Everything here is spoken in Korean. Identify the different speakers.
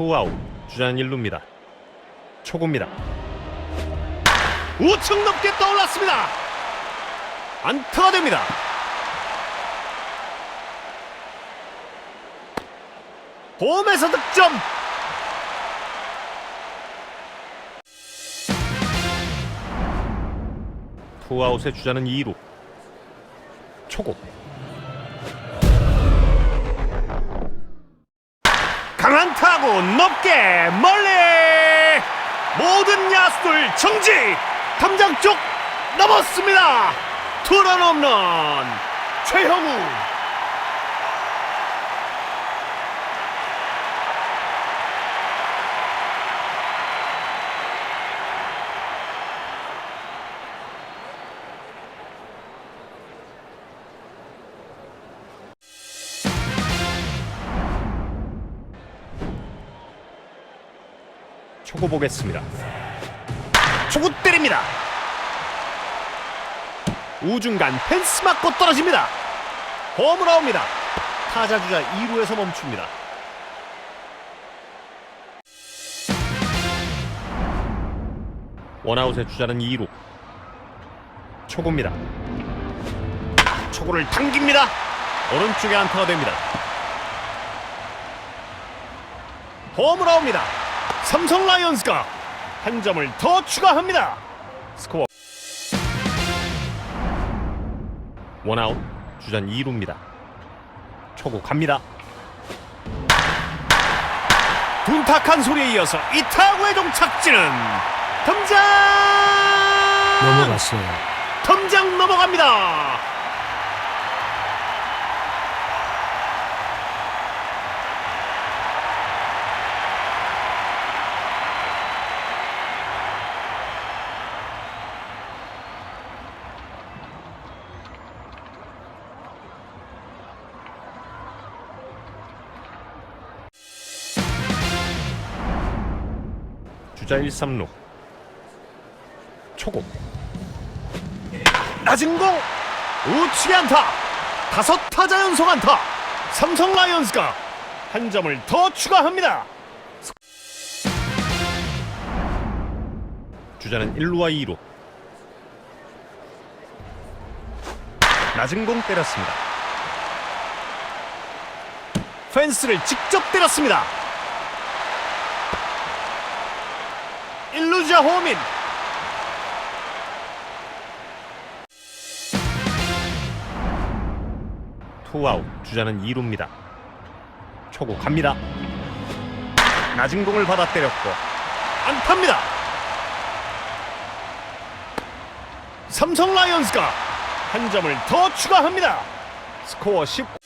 Speaker 1: 투아웃 주자는 1루입니다. 초구입니다. 우측 높게 떠올랐습니다. 안타가 됩니다. 홈에서 득점. 투아웃의 주자는 2루. 초구. 강한 타구 높게 멀리. 모든 야수들 정지. 담장 쪽 넘었습니다. 투런 홈런. 최형우 초구 보겠습니다. 초구 때립니다. 우중간 펜스 맞고 떨어집니다. 홈으로 옵니다. 타자 주자 2루에서 멈춥니다. 원아웃의 주자는 2루. 초구입니다. 초구를 당깁니다. 오른쪽에 안타가 됩니다. 홈으로 옵니다 삼성 라이온즈가 한 점을 더 추가합니다. 스코어. 원아웃 주전 2루입니다. 초구 갑니다. 둔탁한 소리에 이어서 이 타구의 종착지는 덤장!
Speaker 2: 넘어갔어요.
Speaker 1: 덤장 넘어갑니다 주자 1, 3루. 초고. 낮은 공! 우측에 안타! 다섯 타자 연속 안타! 삼성 라이온즈가 한 점을 더 추가합니다. 주자는 1루와 2루. 낮은 공 때렸습니다. 펜스를 직접 때렸습니다 1루자 호민 투아웃 주자는 2루입니다. 초구 갑니다. 낮은 공을 받아 때렸고 안타입니다. 삼성 라이온즈가 한 점을 더 추가합니다. 스코어 19